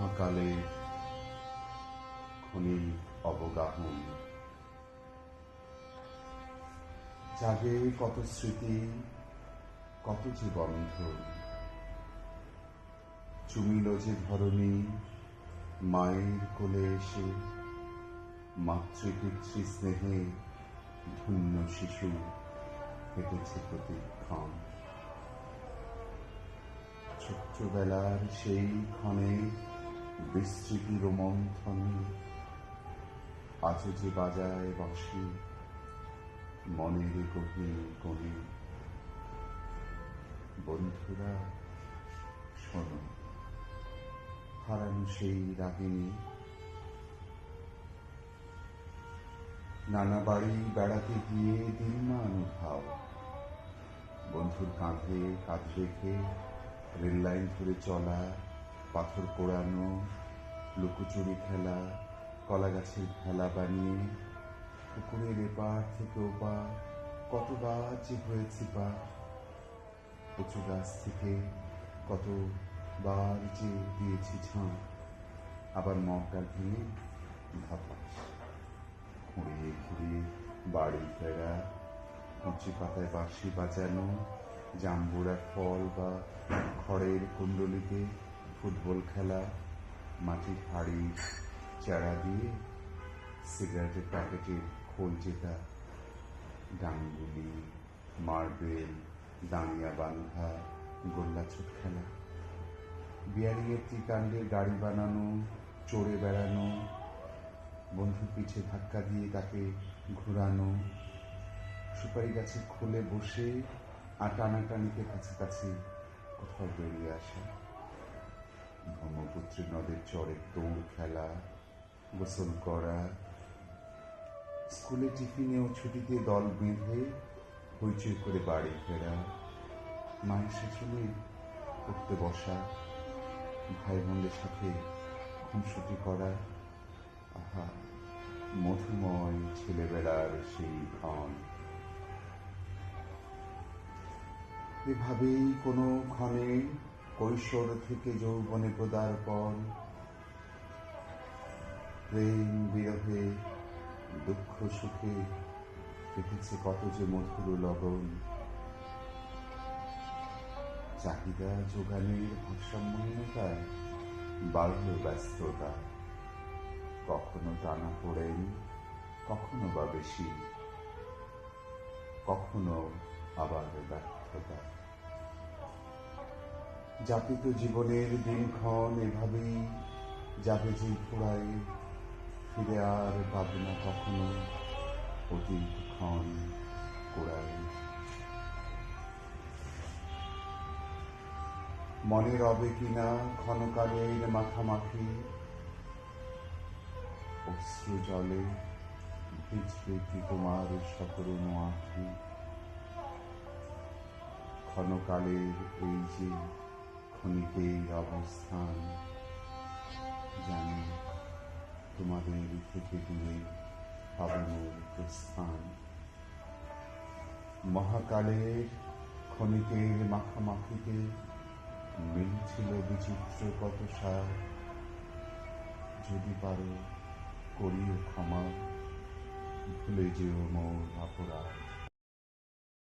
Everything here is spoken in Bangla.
মহাকালে খনি অবগাহন। জাগে কত স্মৃতি, কত যে বন্ধন চুমিল যে ধরণী, মায়ের কোলে এসে মাতৃপিতৃ স্নেহে ধন্য শিশু হেঁটেছে প্রতিক্ষণ। ছোট্টবেলার সেই ক্ষণে বিস্তৃতি রোমন্থনে আজও যে বাজায় বাঁশি মনের গভীর কোণে বন্ধুরা, শোনো, হারানো সেই রাগিনী নানা বাড়ি বেড়াতে গিয়ে দিন না অনুভাব বন্ধুর কাঁধে কাঁধ রেখে রেল লাইন ধরে চলা পাথর পোড়ানো, লুকোচুরি খেলা কলা গাছের খেলা বানিয়ে, পুকুরের এপার থেকে ওপার কতবার যে হয়েছি পা কচু গাছ থেকে কতবার যে দিয়েছি ঝাঁ আবার মগডাল ভেঙে ভাপাস খুঁড়িয়ে খুঁড়িয়ে বাড়ি ফেরা কচি পাতায় বাঁশি বাজানো, জাম্বুরা ফল বা খড়ের কুণ্ডলিতে ফুটবল খেলা, মাটির হাড়ির চারা দিয়ে সিগারেটের প্যাকেটের খোল জেতা ডাঙ্গুলি, মার্বেল দাঁড়িয়া বান্ধা, গোল্লা ছোট খেলা। বিয়ারিংয়ের ত্রিকাণ্ডের গাড়ি বানানো, চড়ে বেড়ানো, বন্ধুর পিঠে ধাক্কা দিয়ে তাকে ঘোরানো, সুপারি গাছের খোলে বসে আর কাছাকাছি কোথাও বেরিয়ে আসা। ব্রহ্মপুত্রী নদের চরে দৌড় খেলা, গোসল করা, স্কুলে টিফিনে ও ছুটিতে দল বেঁধে হইচই করে বাড়ি ফেরা, মায়ের শাসনে পড়তে বসা ভাই বোনদের সাথে খুনসুটি করা, আহা, মধুময় ছেলেবেলার সেই ক্ষণ এভাবেই কোনো ক্ষণে কৈশোর থেকে যৌবনে পদার্পণ প্রেম, বিরহে, দুঃখ, সুখে কেটেছে কত যে মধুর লগন চাহিদা যোগানের ভারসাম্যহীনতায় বাড়ল ব্যস্ততা। কখনো টানা পড়েন, কখনো বা বেশি। কখনো আবার ব্যর্থতা। যাপিত জীবনের দিনক্ষণ এভাবেই যাবে যে ফোড়ায় ফিরে আর পাবে না কখনো অতীত ক্ষণ কোড়ায় মনে রবে কিনা ক্ষণকালের মাখামাখি অশ্রু জলে ভিজবে কি তোমার সকরণ আঁখি ক্ষণকালের এই যে ক্ষণিকেই অবস্থান। জানি তোমাদের থেকে দূরে হবে মোর প্রস্থান। মহাকালের ক্ষণিকের মাখামাখিতে মিলছিল বিচিত্র কত সার যদি পারো, করিও ক্ষমা, ভুলে যেও মোর অপরাধ।